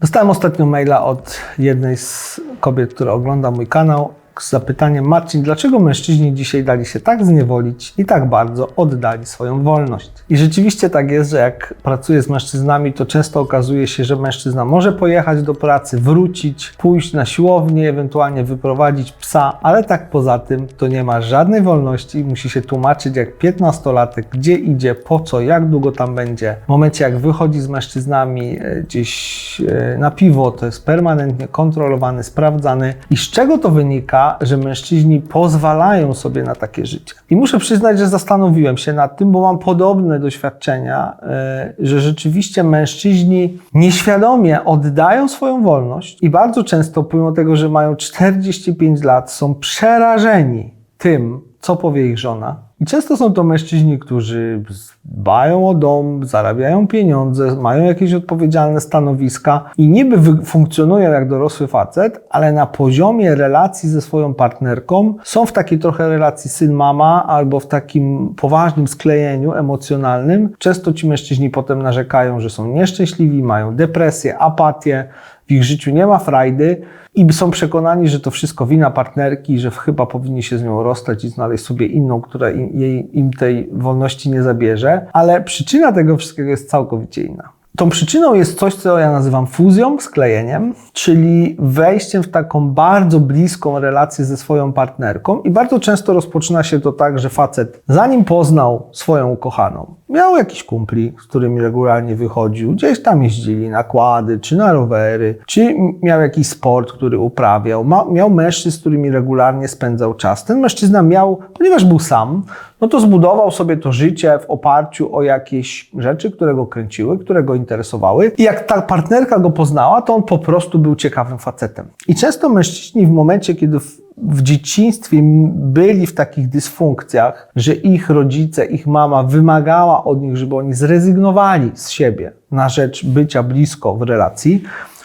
Dostałem ostatnio maila od jednej z kobiet, która ogląda mój kanał z zapytaniem Marcin, dlaczego mężczyźni dzisiaj dali się tak zniewolić i tak bardzo oddali swoją wolność? I rzeczywiście tak jest, że jak pracuję z mężczyznami, to często okazuje się, że mężczyzna może pojechać do pracy, wrócić, pójść na siłownię, ewentualnie wyprowadzić psa, ale tak poza tym to nie ma żadnej wolności, musi się tłumaczyć jak 15-latek, gdzie idzie, po co, jak długo tam będzie. W momencie jak wychodzi z mężczyznami e, gdzieś e, na piwo, to jest permanentnie kontrolowany, sprawdzany. I z czego to wynika, że mężczyźni pozwalają sobie na takie życie? I muszę przyznać, że zastanowiłem się nad tym, bo mam podobne doświadczenia, e, że rzeczywiście mężczyźni nieświadomie oddają swoją wolność i bardzo często, pomimo tego, że mają 45 lat, są przerażeni tym, co powie ich żona. I często są to mężczyźni, którzy dbają o dom, zarabiają pieniądze, mają jakieś odpowiedzialne stanowiska i niby funkcjonują jak dorosły facet, ale na poziomie relacji ze swoją partnerką są w takiej trochę relacji syn-mama albo w takim poważnym sklejeniu emocjonalnym. Często ci mężczyźni potem narzekają, że są nieszczęśliwi, mają depresję, apatię, w ich życiu nie ma frajdy i są przekonani, że to wszystko wina partnerki, że chyba powinni się z nią rozstać i znaleźć sobie inną, która im, jej, im tej wolności nie zabierze, ale przyczyna tego wszystkiego jest całkowicie inna. Tą przyczyną jest coś, co ja nazywam fuzją, sklejeniem, czyli wejściem w taką bardzo bliską relację ze swoją partnerką i bardzo często rozpoczyna się to tak, że facet zanim poznał swoją ukochaną, miał jakiś kumpli, z którymi regularnie wychodził, gdzieś tam jeździli na kłady, czy na rowery, czy miał jakiś sport, który uprawiał, ma, miał mężczyzn, z którymi regularnie spędzał czas. Ten mężczyzna miał, ponieważ był sam, no to zbudował sobie to życie w oparciu o jakieś rzeczy, które go kręciły, które go interesowały. I jak ta partnerka go poznała, to on po prostu był ciekawym facetem. I często mężczyźni w momencie, kiedy w, dzieciństwie byli w takich dysfunkcjach, że ich rodzice, ich mama wymagała od nich, żeby oni zrezygnowali z siebie na rzecz bycia blisko w relacji,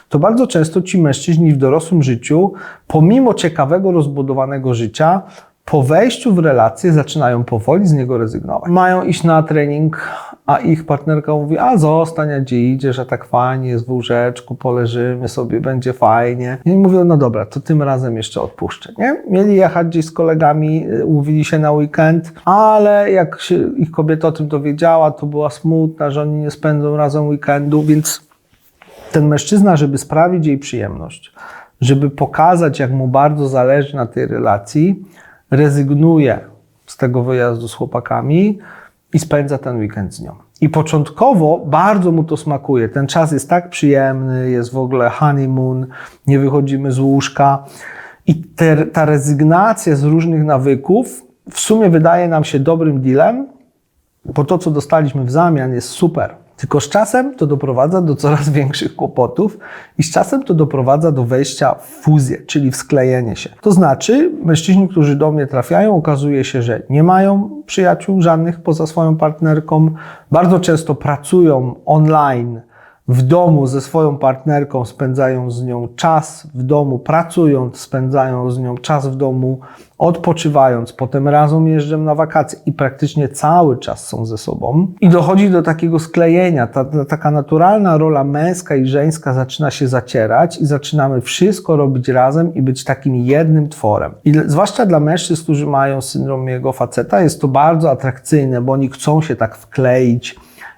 to bardzo często ci mężczyźni w dorosłym życiu, pomimo ciekawego, rozbudowanego życia, po wejściu w relację zaczynają powoli z niego rezygnować. Mają iść na trening, a ich partnerka mówi, a zostań, a gdzie idziesz, a tak fajnie jest w łóżeczku, poleżymy sobie, będzie fajnie. I mówią, no dobra, to tym razem jeszcze odpuszczę, nie? Mieli jechać gdzieś z kolegami, y, umówili się na weekend, ale jak się ich kobieta o tym dowiedziała, to była smutna, że oni nie spędzą razem weekendu, więc ten mężczyzna, żeby sprawić jej przyjemność, żeby pokazać, jak mu bardzo zależy na tej relacji, rezygnuje z tego wyjazdu z chłopakami i spędza ten weekend z nią. I początkowo bardzo mu to smakuje. Ten czas jest tak przyjemny, jest w ogóle honeymoon, nie wychodzimy z łóżka. I te, ta rezygnacja z różnych nawyków w sumie wydaje nam się dobrym dealem, bo to, co dostaliśmy w zamian, jest super. Tylko z czasem to doprowadza do coraz większych kłopotów i z czasem to doprowadza do wejścia w fuzję, czyli w sklejenie się. To znaczy, mężczyźni, którzy do mnie trafiają, okazuje się, że nie mają przyjaciół żadnych poza swoją partnerką, bardzo często pracują online w domu ze swoją partnerką, spędzają z nią czas w domu, pracując, spędzają z nią czas w domu, odpoczywając, potem razem jeżdżą na wakacje i praktycznie cały czas są ze sobą. I dochodzi do takiego sklejenia. Ta, ta, taka naturalna rola męska i żeńska zaczyna się zacierać i zaczynamy wszystko robić razem i być takim jednym tworem. I zwłaszcza dla mężczyzn, którzy mają syndrom jego faceta, jest to bardzo atrakcyjne, bo oni chcą się tak wkleić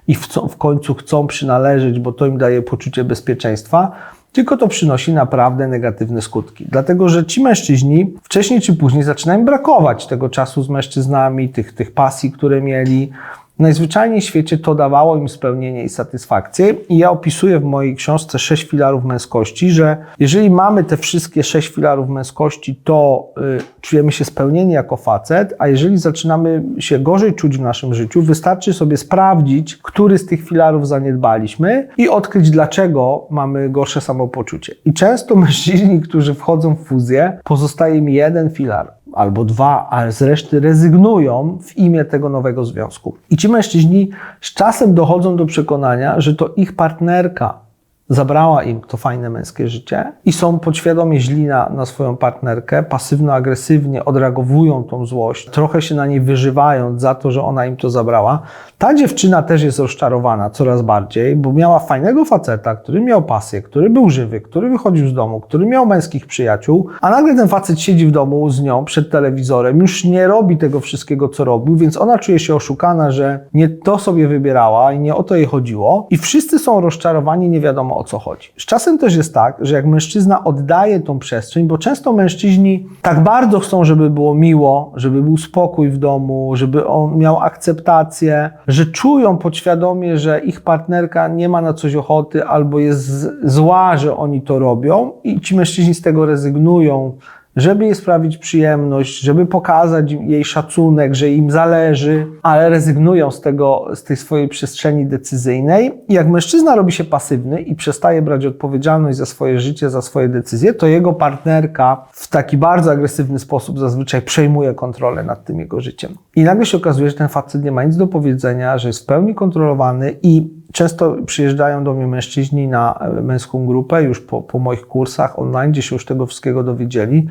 i w, w końcu chcą przynależeć, bo to im daje poczucie bezpieczeństwa, tylko to przynosi naprawdę negatywne skutki. Dlatego, że ci mężczyźni wcześniej czy później zaczynają brakować tego czasu z mężczyznami, tych, tych pasji, które mieli. Najzwyczajniej w świecie to dawało im spełnienie i satysfakcję. I ja opisuję w mojej książce sześć filarów męskości, że jeżeli mamy te wszystkie sześć filarów męskości, to y, czujemy się spełnieni jako facet, a jeżeli zaczynamy się gorzej czuć w naszym życiu, wystarczy sobie sprawdzić, który z tych filarów zaniedbaliśmy i odkryć, dlaczego mamy gorsze samopoczucie. I często mężczyźni, którzy wchodzą w fuzję, pozostaje im jeden filar albo dwa, ale z reszty rezygnują w imię tego nowego związku. I ci mężczyźni z czasem dochodzą do przekonania, że to ich partnerka zabrała im to fajne męskie życie i są podświadomie źli na, na swoją partnerkę, pasywno-agresywnie odreagowują tą złość, trochę się na niej wyżywając za to, że ona im to zabrała. Ta dziewczyna też jest rozczarowana coraz bardziej, bo miała fajnego faceta, który miał pasję, który był żywy, który wychodził z domu, który miał męskich przyjaciół, a nagle ten facet siedzi w domu z nią przed telewizorem, już nie robi tego wszystkiego, co robił, więc ona czuje się oszukana, że nie to sobie wybierała i nie o to jej chodziło i wszyscy są rozczarowani, nie wiadomo o co chodzi. Z czasem też jest tak, że jak mężczyzna oddaje tą przestrzeń, bo często mężczyźni tak bardzo chcą, żeby było miło, żeby był spokój w domu, żeby on miał akceptację, że czują podświadomie, że ich partnerka nie ma na coś ochoty albo jest zła, że oni to robią i ci mężczyźni z tego rezygnują, żeby jej sprawić przyjemność, żeby pokazać jej szacunek, że im zależy, ale rezygnują z tego, z tej swojej przestrzeni decyzyjnej. I jak mężczyzna robi się pasywny i przestaje brać odpowiedzialność za swoje życie, za swoje decyzje, to jego partnerka w taki bardzo agresywny sposób zazwyczaj przejmuje kontrolę nad tym jego życiem. I nagle się okazuje, że ten facet nie ma nic do powiedzenia, że jest w pełni kontrolowany i Często przyjeżdżają do mnie mężczyźni na męską grupę, już po, po moich kursach online, gdzie się już tego wszystkiego dowiedzieli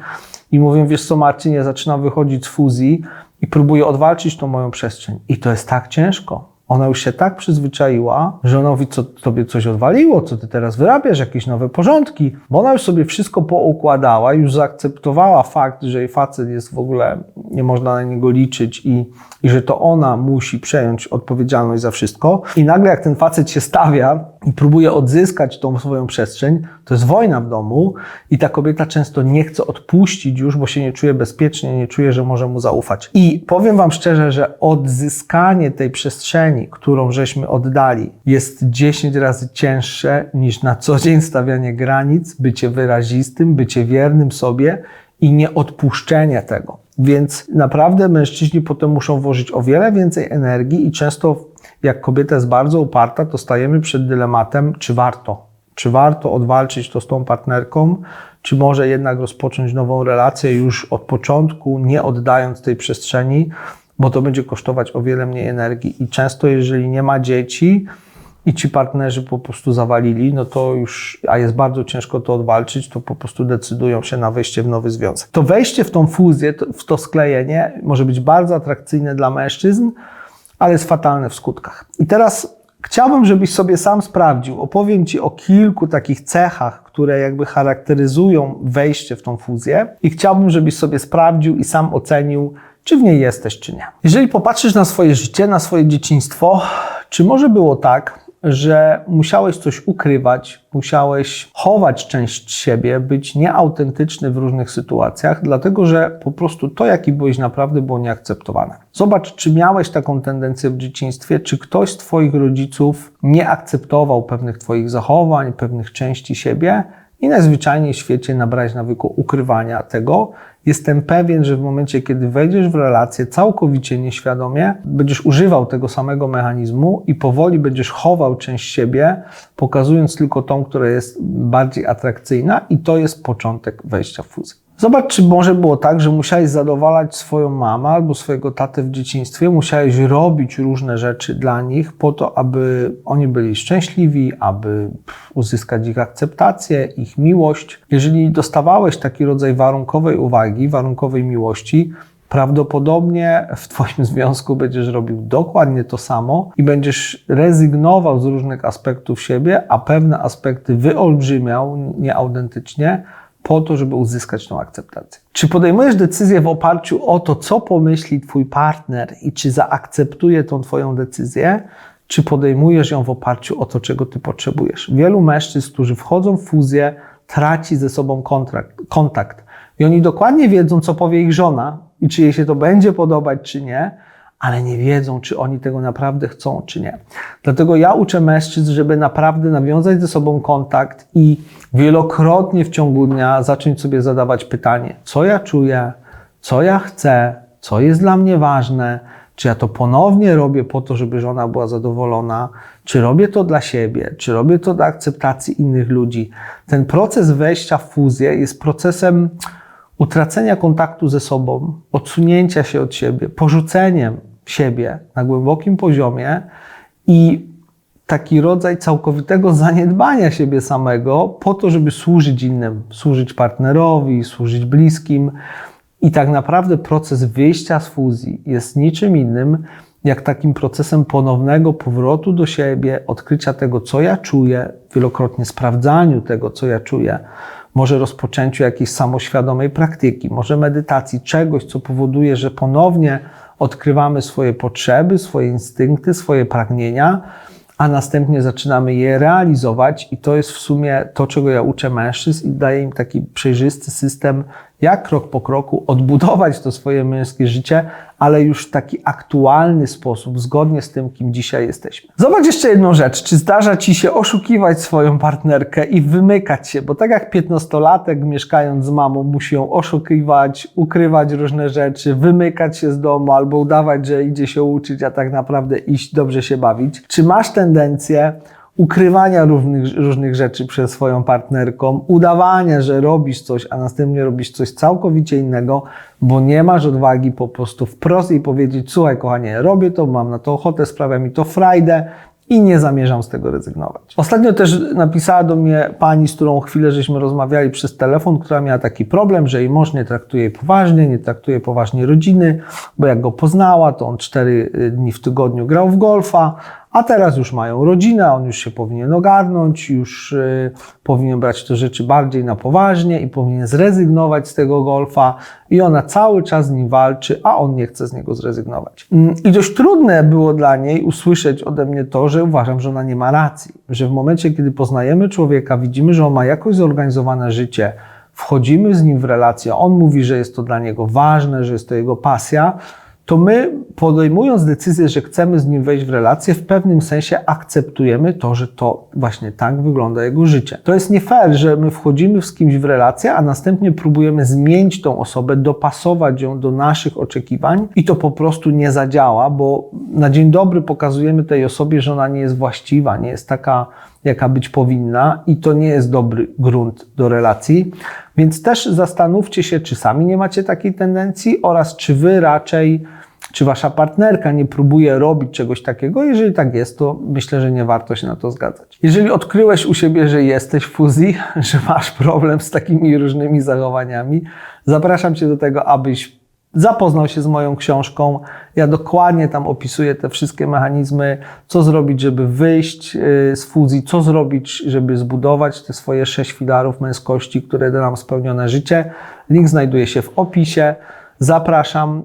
i mówią, wiesz co Marcin, ja zaczynam wychodzić z fuzji i próbuję odwalczyć tą moją przestrzeń. I to jest tak ciężko. Ona już się tak przyzwyczaiła, że ona mówi, co tobie coś odwaliło, co ty teraz wyrabiasz, jakieś nowe porządki, bo ona już sobie wszystko poukładała, już zaakceptowała fakt, że jej facet jest w ogóle, nie można na niego liczyć i, i że to ona musi przejąć odpowiedzialność za wszystko. I nagle jak ten facet się stawia i próbuje odzyskać tą swoją przestrzeń, to jest wojna w domu i ta kobieta często nie chce odpuścić już, bo się nie czuje bezpiecznie, nie czuje, że może mu zaufać. I powiem Wam szczerze, że odzyskanie tej przestrzeni, którą żeśmy oddali, jest 10 razy cięższe niż na co dzień stawianie granic, bycie wyrazistym, bycie wiernym sobie i nieodpuszczenie tego. Więc naprawdę mężczyźni potem muszą włożyć o wiele więcej energii i często jak kobieta jest bardzo uparta, to stajemy przed dylematem, czy warto. Czy warto odwalczyć to z tą partnerką, czy może jednak rozpocząć nową relację już od początku, nie oddając tej przestrzeni, bo to będzie kosztować o wiele mniej energii. I często, jeżeli nie ma dzieci i ci partnerzy po prostu zawalili, no to już, a jest bardzo ciężko to odwalczyć, to po prostu decydują się na wejście w nowy związek. To wejście w tą fuzję, w to sklejenie może być bardzo atrakcyjne dla mężczyzn, ale jest fatalne w skutkach. I teraz chciałbym, żebyś sobie sam sprawdził. Opowiem Ci o kilku takich cechach, które jakby charakteryzują wejście w tą fuzję i chciałbym, żebyś sobie sprawdził i sam ocenił, czy w niej jesteś, czy nie. Jeżeli popatrzysz na swoje życie, na swoje dzieciństwo, czy może było tak, że musiałeś coś ukrywać, musiałeś chować część siebie, być nieautentyczny w różnych sytuacjach, dlatego że po prostu to, jaki byłeś naprawdę, było nieakceptowane. Zobacz, czy miałeś taką tendencję w dzieciństwie, czy ktoś z Twoich rodziców nie akceptował pewnych Twoich zachowań, pewnych części siebie i najzwyczajniej w świecie nabrać nawyku ukrywania tego, Jestem pewien, że w momencie, kiedy wejdziesz w relację całkowicie nieświadomie, będziesz używał tego samego mechanizmu i powoli będziesz chował część siebie, pokazując tylko tą, która jest bardziej atrakcyjna, i to jest początek wejścia w fuzję. Zobacz, czy może było tak, że musiałeś zadowalać swoją mamę albo swojego tatę w dzieciństwie, musiałeś robić różne rzeczy dla nich po to, aby oni byli szczęśliwi, aby uzyskać ich akceptację, ich miłość. Jeżeli dostawałeś taki rodzaj warunkowej uwagi, warunkowej miłości, prawdopodobnie w Twoim związku będziesz robił dokładnie to samo i będziesz rezygnował z różnych aspektów siebie, a pewne aspekty wyolbrzymiał nieautentycznie po to, żeby uzyskać tą akceptację. Czy podejmujesz decyzję w oparciu o to, co pomyśli Twój partner i czy zaakceptuje tą Twoją decyzję, czy podejmujesz ją w oparciu o to, czego Ty potrzebujesz? Wielu mężczyzn, którzy wchodzą w fuzję, traci ze sobą kontrakt, kontakt. I oni dokładnie wiedzą, co powie ich żona i czy jej się to będzie podobać, czy nie, ale nie wiedzą, czy oni tego naprawdę chcą, czy nie. Dlatego ja uczę mężczyzn, żeby naprawdę nawiązać ze sobą kontakt i wielokrotnie w ciągu dnia zacząć sobie zadawać pytanie, co ja czuję, co ja chcę, co jest dla mnie ważne, czy ja to ponownie robię po to, żeby żona była zadowolona, czy robię to dla siebie, czy robię to dla akceptacji innych ludzi. Ten proces wejścia w fuzję jest procesem utracenia kontaktu ze sobą, odsunięcia się od siebie, porzuceniem siebie na głębokim poziomie i taki rodzaj całkowitego zaniedbania siebie samego po to, żeby służyć innym, służyć partnerowi, służyć bliskim. I tak naprawdę proces wyjścia z fuzji jest niczym innym, jak takim procesem ponownego powrotu do siebie, odkrycia tego, co ja czuję, wielokrotnie sprawdzaniu tego, co ja czuję, może rozpoczęciu jakiejś samoświadomej praktyki, może medytacji, czegoś, co powoduje, że ponownie odkrywamy swoje potrzeby, swoje instynkty, swoje pragnienia, a następnie zaczynamy je realizować, i to jest w sumie to, czego ja uczę mężczyzn, i daję im taki przejrzysty system, jak krok po kroku odbudować to swoje męskie życie, ale już w taki aktualny sposób, zgodnie z tym, kim dzisiaj jesteśmy. Zobacz jeszcze jedną rzecz. Czy zdarza ci się oszukiwać swoją partnerkę i wymykać się? Bo tak jak piętnastolatek mieszkając z mamą musi ją oszukiwać, ukrywać różne rzeczy, wymykać się z domu albo udawać, że idzie się uczyć, a tak naprawdę iść dobrze się bawić. Czy masz tendencję ukrywania różnych, różnych rzeczy przed swoją partnerką, udawania, że robisz coś, a następnie robisz coś całkowicie innego, bo nie masz odwagi po prostu wprost jej powiedzieć, słuchaj kochanie, robię to, mam na to ochotę, sprawia mi to frajdę, i nie zamierzam z tego rezygnować. Ostatnio też napisała do mnie pani, z którą chwilę żeśmy rozmawiali przez telefon, która miała taki problem, że jej mąż nie traktuje jej poważnie, nie traktuje poważnie rodziny, bo jak go poznała, to on cztery dni w tygodniu grał w golfa, a teraz już mają rodzinę, on już się powinien ogarnąć, już y, powinien brać te rzeczy bardziej na poważnie i powinien zrezygnować z tego golfa i ona cały czas z nim walczy, a on nie chce z niego zrezygnować. Mm, I dość trudne było dla niej usłyszeć ode mnie to, że uważam, że ona nie ma racji, że w momencie, kiedy poznajemy człowieka, widzimy, że on ma jakoś zorganizowane życie, wchodzimy z nim w relację, on mówi, że jest to dla niego ważne, że jest to jego pasja, to my podejmując decyzję, że chcemy z nim wejść w relację, w pewnym sensie akceptujemy to, że to właśnie tak wygląda jego życie. To jest nie fair, że my wchodzimy z kimś w relację, a następnie próbujemy zmienić tą osobę, dopasować ją do naszych oczekiwań i to po prostu nie zadziała, bo na dzień dobry pokazujemy tej osobie, że ona nie jest właściwa, nie jest taka, jaka być powinna i to nie jest dobry grunt do relacji. Więc też zastanówcie się, czy sami nie macie takiej tendencji oraz czy wy raczej, czy wasza partnerka nie próbuje robić czegoś takiego. Jeżeli tak jest, to myślę, że nie warto się na to zgadzać. Jeżeli odkryłeś u siebie, że jesteś w fuzji, że masz problem z takimi różnymi zachowaniami, zapraszam cię do tego, abyś zapoznał się z moją książką. Ja dokładnie tam opisuję te wszystkie mechanizmy, co zrobić, żeby wyjść y, z fuzji, co zrobić, żeby zbudować te swoje sześć filarów męskości, które da nam spełnione życie. Link znajduje się w opisie. Zapraszam.